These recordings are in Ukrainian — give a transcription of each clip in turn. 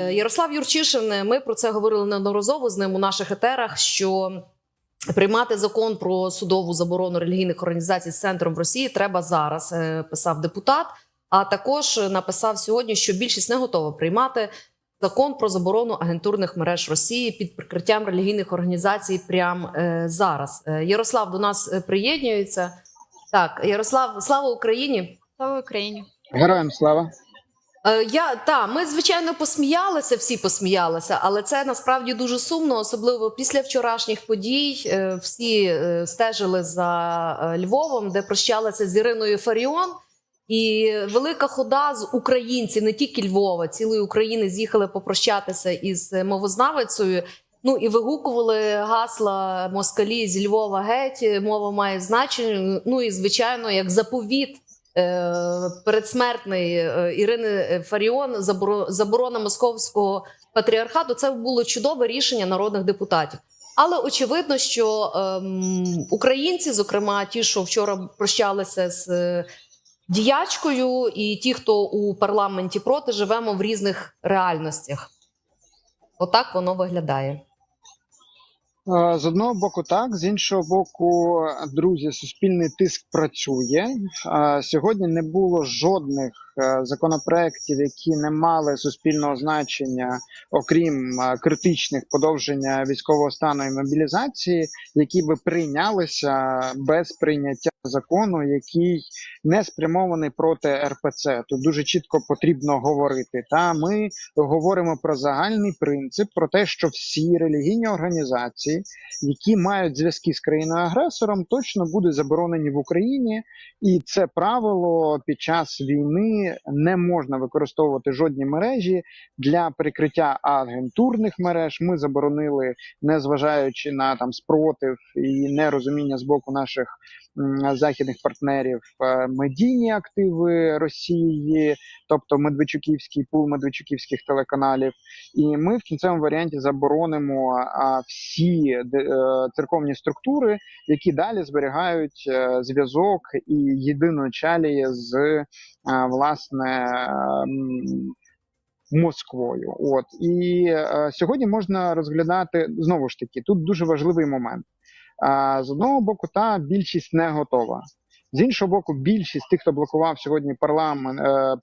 Е, Ярослав Юрчишин. Ми про це говорили неодноразово з ним у наших етерах. Що приймати закон про судову заборону релігійних організацій з центром в Росії треба зараз. е, Писав депутат. А також написав сьогодні, що більшість не готова приймати закон про заборону агентурних мереж Росії під прикриттям релігійних організацій прямо е, зараз. Е, Ярослав до нас е, приєднується. Так, Ярослав, слава Україні. Слава Україні! Героям слава. Е, Я та ми звичайно посміялися, всі посміялися, але це насправді дуже сумно, особливо після вчорашніх подій. Е, Всі е, стежили за Львовом, де прощалися з Іриною Фаріон. І велика хода з українців, не тільки Львова, цілої України з'їхали попрощатися із мовознавицею. Ну і вигукували гасла москалі зі Львова геть. Мова має значення. Ну і звичайно, як заповіт передсмертний е, Ірини Фаріон, заборо- заборона московського патріархату. Це було чудове рішення народних депутатів. Але очевидно, що ем, українці, зокрема ті, що вчора прощалися з е, діячкою, і ті, хто у парламенті проти, живемо в різних реальностях. Отак воно виглядає. Е, З одного боку, так, з іншого боку, друзі, суспільний тиск працює. Е, Сьогодні не було жодних законопроєктів, які не мали суспільного значення, окрім е, критичних подовження військового стану і мобілізації, які би прийнялися без прийняття закону, який не спрямований проти РПЦ. Тут дуже чітко потрібно говорити. Та ми говоримо про загальний принцип, про те, що всі релігійні організації, які мають зв'язки з країною агресором, точно будуть заборонені в Україні, і це правило під час війни не можна використовувати жодні мережі для прикриття агентурних мереж. Ми заборонили, незважаючи на там спротив і нерозуміння з боку наших західних партнерів е, медійні активи Росії, тобто Медведчуківський пул Медведчуківських телеканалів. І ми в кінцевому варіанті заборонимо всі е, церковні структури, які далі зберігають е, зв'язок і єдиної чалії з власне. Москвою, от і е, сьогодні можна розглядати знову ж таки. Тут дуже важливий момент. З одного боку, та більшість не готова. З іншого боку, більшість тих, хто блокував сьогодні парламент е,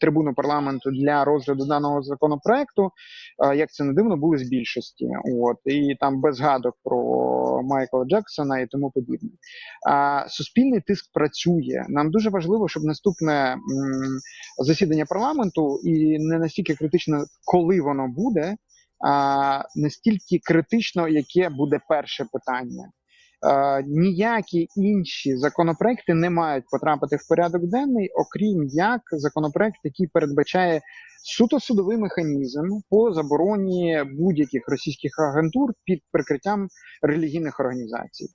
трибуну парламенту для розгляду даного законопроекту, е, як це не дивно, були з більшості. От і там без згадок про Майкла Джексона і тому подібне. Суспільний тиск працює. Нам дуже важливо, щоб наступне засідання парламенту і не настільки критично, коли воно буде, настільки критично, яке буде перше питання. Е, ніякі інші законопроекти не мають потрапити в порядок денний, окрім як законопроект, який передбачає суто судовий механізм по забороні будь-яких російських агентур під прикриттям релігійних організацій.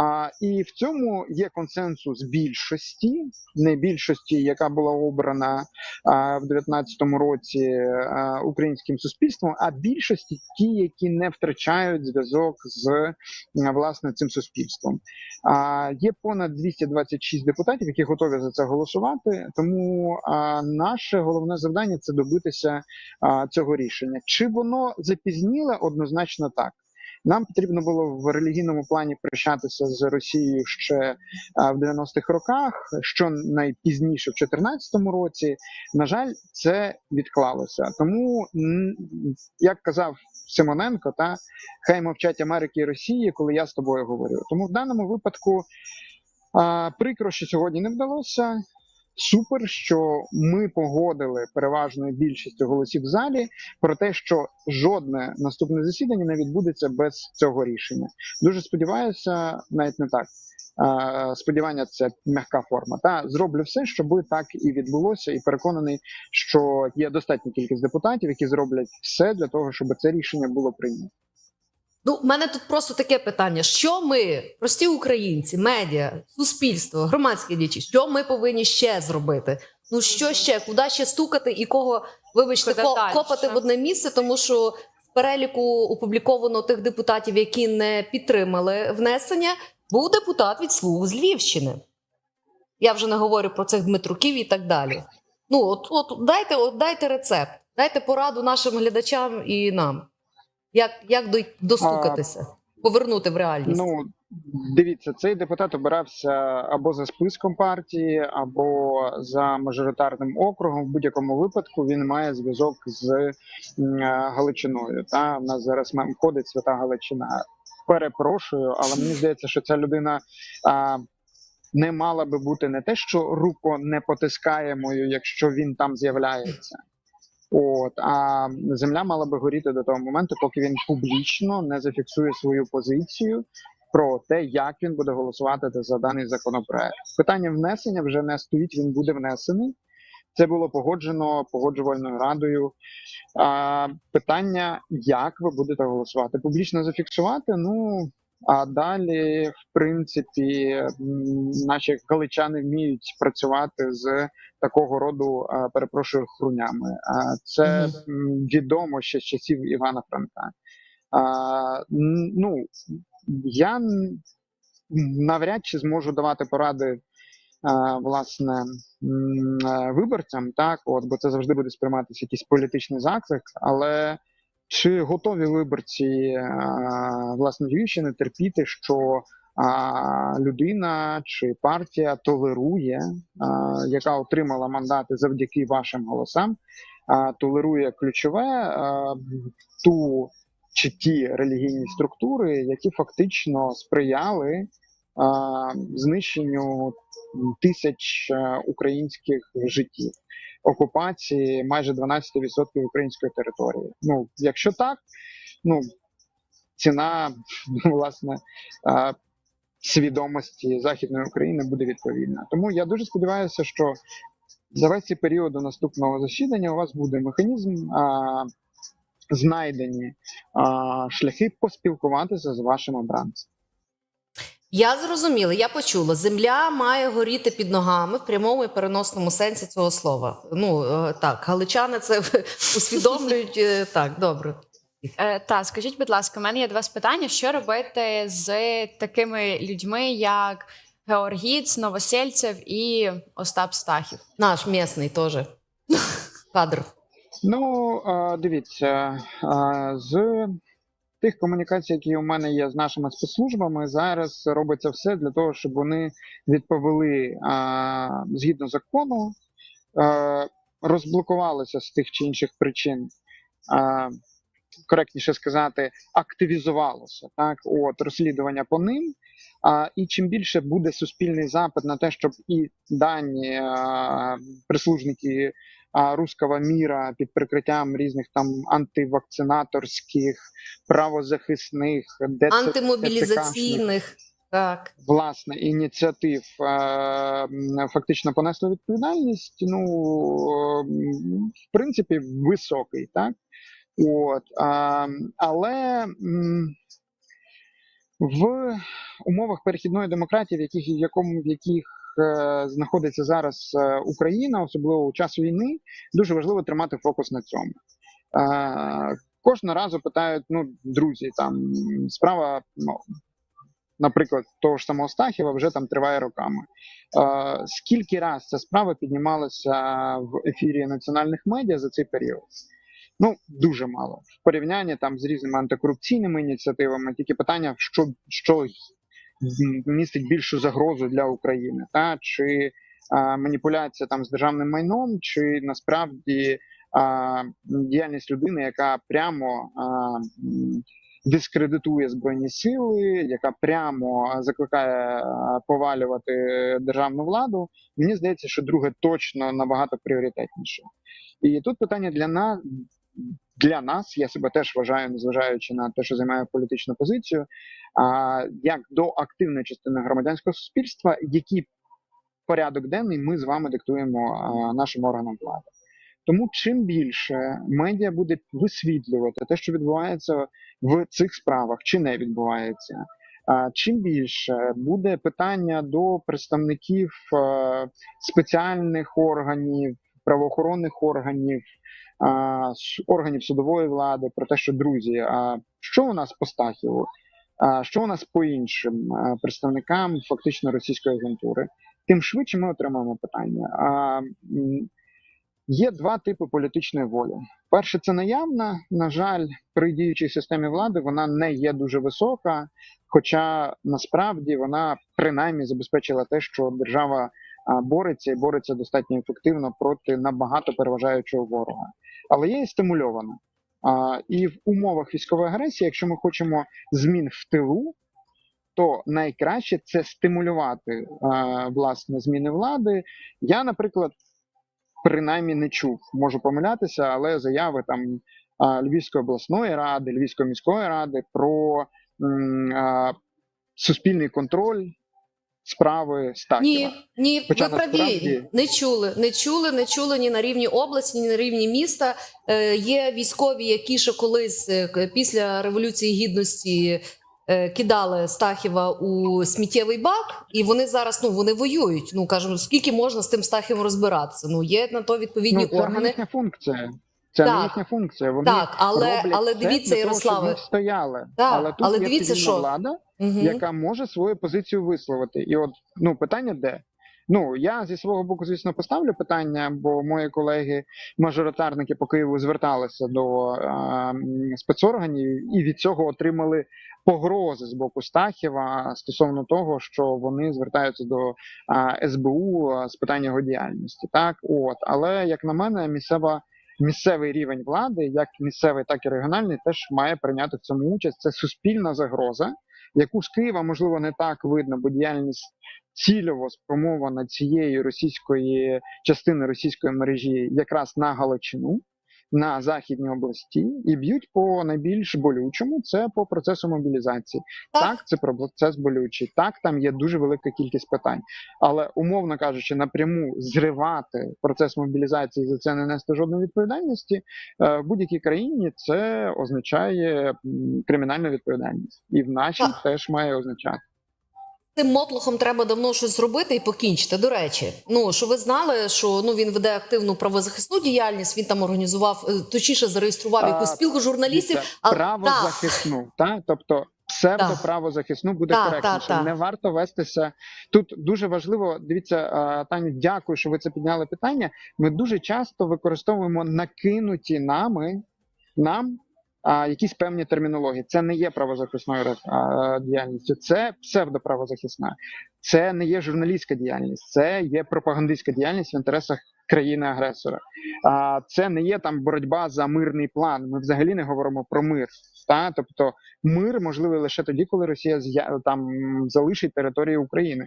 А, і в цьому є консенсус більшості, не більшості, яка була обрана а, в 19-му році а, українським суспільством, а більшості ті, які не втрачають зв'язок з а, власне цим суспільством. А, є понад 226 депутатів, які готові за це голосувати. Тому а, наше головне завдання це добитися а, цього рішення. Чи воно запізніле? Однозначно так. Нам потрібно було в релігійному плані прощатися з Росією ще в 90-х роках, що найпізніше в 2014 році. На жаль, це відклалося. Тому, як казав Симоненко, та хай мовчать Америки і Росії, коли я з тобою говорю. Тому в даному випадку прикро, що сьогодні не вдалося. Супер, що ми погодили переважною більшістю голосів в залі про те, що жодне наступне засідання не відбудеться без цього рішення. Дуже сподіваюся, навіть не так. Сподівання це м'яка форма. Та зроблю все, щоб так і відбулося, і переконаний, що є достатня кількість депутатів, які зроблять все для того, щоб це рішення було прийнято. Ну, в мене тут просто таке питання: що ми, прості українці, медіа, суспільство, громадські діячі, що ми повинні ще зробити? Ну що ще, куди ще стукати і кого, вибачте, ко- копати в одне місце, тому що в переліку опубліковано тих депутатів, які не підтримали внесення, був депутат від слуг з Львівщини. Я вже не говорю про цих Дмитруків і так далі. Ну, от, от дайте, от дайте рецепт. Дайте пораду нашим глядачам і нам. Як, як до- достукатися, повернути в реальність. Ну дивіться, цей депутат обирався або за списком партії, або за мажоритарним округом. В будь-якому випадку він має зв'язок з е, Галичиною. Та в нас зараз ходить свята Галичина. Перепрошую, але мені здається, що ця людина. А, не мала би бути не те, що руко не потискаємою, якщо він там з'являється. От а земля мала би горіти до того моменту, поки він публічно не зафіксує свою позицію про те, як він буде голосувати за даний законопроект. Питання внесення вже не стоїть. Він буде внесений. Це було погоджено погоджувальною радою. А, питання, як ви будете голосувати? Публічно зафіксувати? Ну а далі, в принципі, наші галичани вміють працювати з такого роду, перепрошую, хрунями. Це відомо ще з часів Івана Франка. Ну я навряд чи зможу давати поради. Власне е, виборцям, так от бо це завжди буде сприйматися якийсь політичний заклик. Але чи готові виборці а, власне Львівщини терпіти, що людина чи партія толерує, яка отримала мандати завдяки вашим голосам, толерує ключове ту чи ті релігійні структури, які фактично сприяли знищенню тисяч е, українських життів, окупації майже 12% української території. Ну, якщо так, ну ціна власне е, свідомості західної України буде відповідна. Тому я дуже сподіваюся, що за весь цей період до наступного засідання у вас буде механізм. А, Знайдені а, шляхи поспілкуватися з вашим обранцем. Я зрозуміла, я почула. Земля має горіти під ногами в прямому і переносному сенсі цього слова. Ну е, так, галичани це усвідомлюють е, так. Добре. Е, та скажіть, будь ласка, у мене є до вас питання: що робити з такими людьми, як Георгіц, Новосельцев і Остап Стахів? Наш місний теж кадр. Ну, дивіться, з тих комунікацій, які у мене є з нашими спецслужбами, зараз робиться все для того, щоб вони відповіли а, згідно закону, а, розблокувалися з тих чи інших причин. А, Коректніше сказати, активізувалося так, от розслідування по ним. А, і чим більше буде суспільний запит на те, щоб і дані а, прислужники а, руского міра під прикриттям різних там антивакцинаторських, правозахисних, Антимобілізаційних. Так. власне ініціатив е, фактично понесли відповідальність. Ну в принципі, високий, так от але в умовах перехідної демократії, в яких в якому в яких знаходиться зараз е, Україна, особливо у час війни, дуже важливо тримати фокус на цьому. Е, Кожного разу питають: ну, друзі, там справа ну, наприклад, того ж самого Стахіва вже там триває роками. Е, скільки раз ця справа піднімалася в ефірі національних медіа за цей період? Ну, дуже мало. В порівнянні там з різними антикорупційними ініціативами, тільки питання, що, що містить більшу загрозу для України, та чи е, маніпуляція там з державним майном, чи насправді е, діяльність людини, яка прямо м, дискредитує збройні сили, яка прямо закликає повалювати державну владу. Мені здається, що друге точно набагато пріоритетніше. І тут питання для нас. Для нас я себе теж вважаю, незважаючи на те, що займаю політичну позицію, а як до активної частини громадянського суспільства, який порядок денний ми з вами диктуємо нашим органам влади. Тому чим більше медіа буде висвітлювати те, що відбувається в цих справах, чи не відбувається, чим більше буде питання до представників спеціальних органів, правоохоронних органів, с- органів судової влади про те, що друзі, а що у нас по Стахіву, а що у нас по іншим представникам фактично російської агентури, тим швидше ми отримаємо питання. А, Є два типи політичної волі. Перше, це наявна. На жаль, при діючій системі влади вона не є дуже висока, хоча насправді вона принаймні забезпечила те, що держава бореться і бореться достатньо ефективно проти набагато переважаючого ворога. Але є і стимульована. А, і в умовах військової агресії, якщо ми хочемо змін в тилу, то найкраще це стимулювати а, власне зміни влади. Я, наприклад, принаймні не чув, можу помилятися, але заяви там Львівської обласної ради, Львівської міської ради про м, а, суспільний контроль справи Стахіва. Ні, ні, Хоча ви праві. насправді- Не чули, не чули, не чули ні на рівні області, ні на рівні міста. Е, є військові, які ще колись е, після революції гідності е, кидали Стахіва у сміттєвий бак, і вони зараз ну вони воюють. Ну кажемо, скільки можна з тим Стахівом розбиратися? Ну є на то відповідні ну, це органи. функція. Це Так. не їхня функція. Вони Так, але роблять але дивіться, Ярославе. стояли. Так, але тут але є дивіться, що- влада, Мгм. яка може свою позицію висловити. І от ну питання де? Ну я зі свого боку, звісно, поставлю питання, бо мої колеги-мажоритарники по Києву зверталися до е, спецорганів і від цього отримали погрози з боку Стахіва стосовно того, що вони звертаються до е, СБУ з питання його діяльності. Так, от, але як на мене, місцева. Місцевий рівень влади, як місцевий, так і регіональний, теж має прийняти в цьому участь. Це суспільна загроза, яку з Києва можливо не так видно, бо діяльність цільово спромована цієї російської частини російської мережі якраз на Галичину, на західні області, і б'ють по найбільш болючому це по процесу мобілізації. Так. Так, це процес болючий. Так, там є дуже велика кількість питань. Але умовно кажучи, напряму зривати процес мобілізації за це не нести жодної відповідальності е, в будь-якій країні це означає кримінальну відповідальність, і в нашій теж має означати. Цим мотлохом треба давно щось зробити і покінчити. До речі, ну що ви знали, що ну він веде активну правозахисну діяльність. Він там організував, е, точніше зареєстрував якусь спілку журналістів. А- правозахисну, та тобто псевдоправозахисну буде Так, коректніше. так. Не варто вестися тут. Дуже важливо. Дивіться, Таню, дякую, що ви це підняли питання. Ми дуже часто використовуємо накинуті нами нам. А якісь певні термінології. Це не є правозахисною а, діяльністю, це псевдоправозахисна, це не є журналістська діяльність, це є пропагандистська діяльність в інтересах країни-агресора. А це не є там боротьба за мирний план. Ми взагалі не говоримо про мир. Та тобто мир можливий лише тоді, коли Росія там залишить територію України.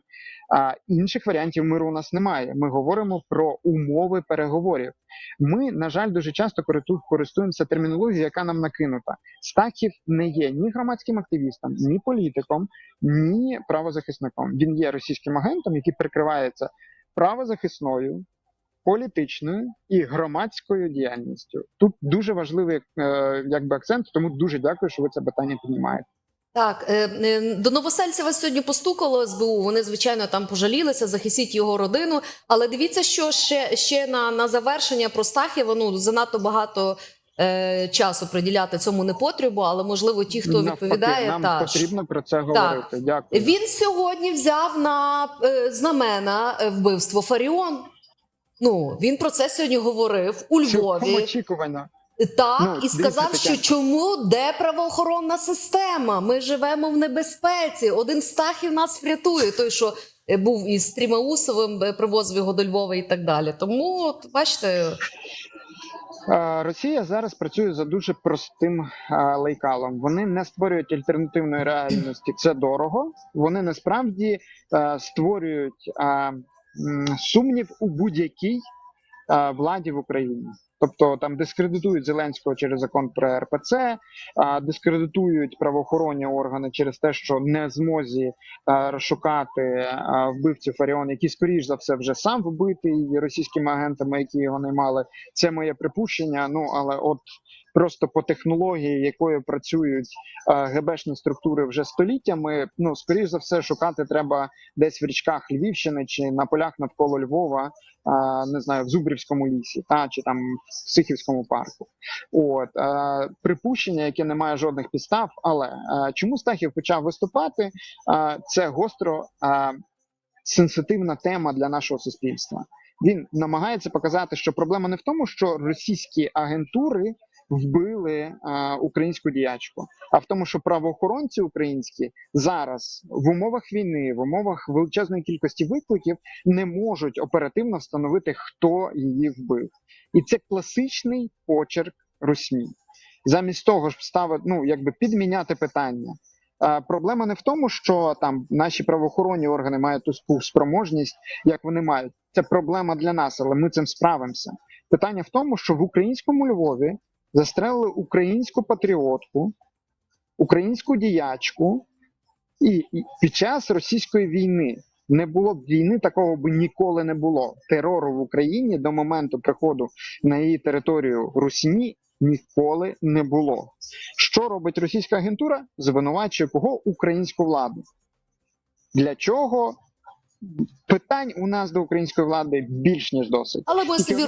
А інших варіантів миру у нас немає. Ми говоримо про умови переговорів. Ми, на жаль, дуже часто користуємося термінологією, яка нам накинута. Стахів не є ні громадським активістом, ні політиком, ні правозахисником. Він є російським агентом, який прикривається правозахисною, політичною і громадською діяльністю. Тут дуже важливий е, якби акцент, тому дуже дякую, що ви це питання піднімаєте. Так, е, е, до Новосельцева сьогодні постукало СБУ. Вони, звичайно, там пожалілися, захистіть його родину. Але дивіться, що ще, ще на, на завершення про Стахєва, ну занадто багато е, часу приділяти цьому непотребу, але можливо ті, хто Навпаки, відповідає, нам та, потрібно про це говорити. Дякую. Він сьогодні взяв на е, знамена вбивство Фаріон. Ну він про це сьогодні говорив у Львові. очікувано. Так, Ну, і сказав, що чому де правоохоронна система? Ми живемо в небезпеці. Один Стахів нас врятує. Той, що е, був із Стрімаусовим, е, привозив його до Львова і так далі. Тому, от, бачите, Росія зараз працює за дуже простим лейкалом. Вони не створюють альтернативної реальності. Це дорого. Вони насправді створюють сумнів у будь-якій владі в Україні. Тобто там дискредитують Зеленського через закон про РПЦ, а дискредитують правоохоронні органи через те, що не змозі е, розшукати е, вбивцю Фаріон, який скоріш за все вже сам вбитий російськими агентами, які його наймали. Це моє припущення. Ну але от просто по технології, якою працюють е, ГБшні структури вже століттями. Ну скоріш за все, шукати треба десь в річках Львівщини чи на полях навколо Львова, не знаю, в Зубрівському лісі, та чи там в Сихівському парку. От припущення, яке не має жодних підстав. Але чому Стахів почав виступати? Це гостро. Сенситивна тема для нашого суспільства. Він намагається показати, що проблема не в тому, що російські агентури вбили а, українську діячку, а в тому, що правоохоронці українські зараз в умовах війни, в умовах величезної кількості викликів не можуть оперативно встановити, хто її вбив, і це класичний почерк Росії. Замість того ж ставити, ну якби підміняти питання. Е, Проблема не в тому, що там наші правоохоронні органи мають ту спроможність, як вони мають. Це проблема для нас, але ми цим справимося. Питання в тому, що в українському Львові застрелили українську патріотку, українську діячку, і, під час російської війни не було б війни, такого б ніколи не було. Терору в Україні до моменту приходу на її територію Русні ніколи не було. Що робить російська агентура? Звинувачує кого українську владу. Для чого? Питань у нас до української влади більш ніж досить. Але ми собі.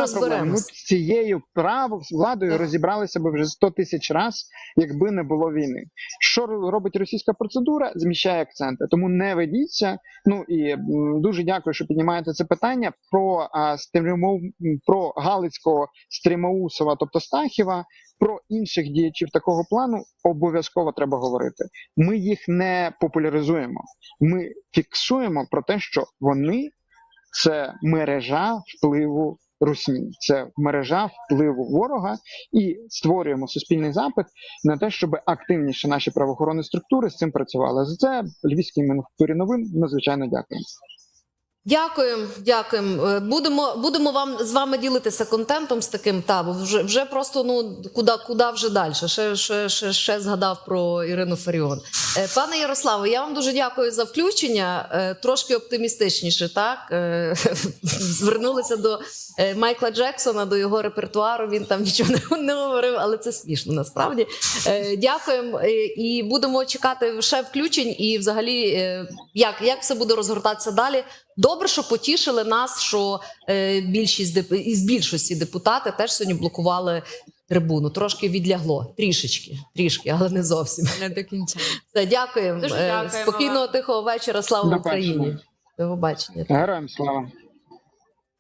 Ми з цією право владою Так. розібралися б вже 100 тисяч раз, якби не було війни. Що робить російська процедура? Зміщає акценти. Тому не ведіться. Ну і дуже дякую, що піднімаєте це питання про а, стрімов про Галицького Стрімоусова, тобто Стахіва. Про інших діячів такого плану обов'язково треба говорити. Ми їх не популяризуємо. Ми фіксуємо про те, що вони це мережа впливу русні, це мережа впливу ворога, і створюємо суспільний запит на те, щоб активніше наші правоохоронні структури з цим працювали. За це львівській мануфактурі новин надзвичайно дякуємо. Дякуємо, дякуємо. Е, Будемо, будемо вам з вами ділитися контентом з таким. Та вже вже просто ну куди, куди вже далі. Ще, ще, ще, ще згадав про Ірину Фаріон. Е, Пане Ярославе, я вам дуже дякую за включення. Е, Трошки оптимістичніше, так звернулися до Майкла Джексона, до його репертуару. Він там нічого не, говорив, але це смішно насправді. Дякуємо і будемо чекати ще включень. І взагалі, як, як все буде розгортатися далі. Добре, що потішили нас, що е, більшість із більшості депутати теж сьогодні блокували трибуну. Трошки відлягло, трішечки, трішки, але не зовсім. Не до кінця. Все, дякуємо. Дуже Е, дякуємо Спокійного вам. тихого вечора. Слава До Україні. До побачення. Героям слава!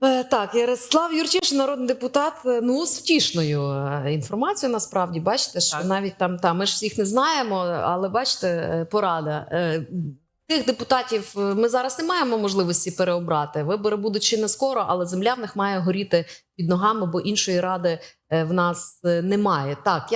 Е, Так, Ярослав Юрчиш, народний депутат. Ну з втішною інформацією. Насправді, бачите, що Так. навіть там та ми ж всіх не знаємо, але бачите, порада. Тих депутатів е, ми зараз не маємо можливості переобрати. Вибори будуть ще не скоро, але земля в них має горіти під ногами, бо іншої ради е, в нас е, немає. Так, я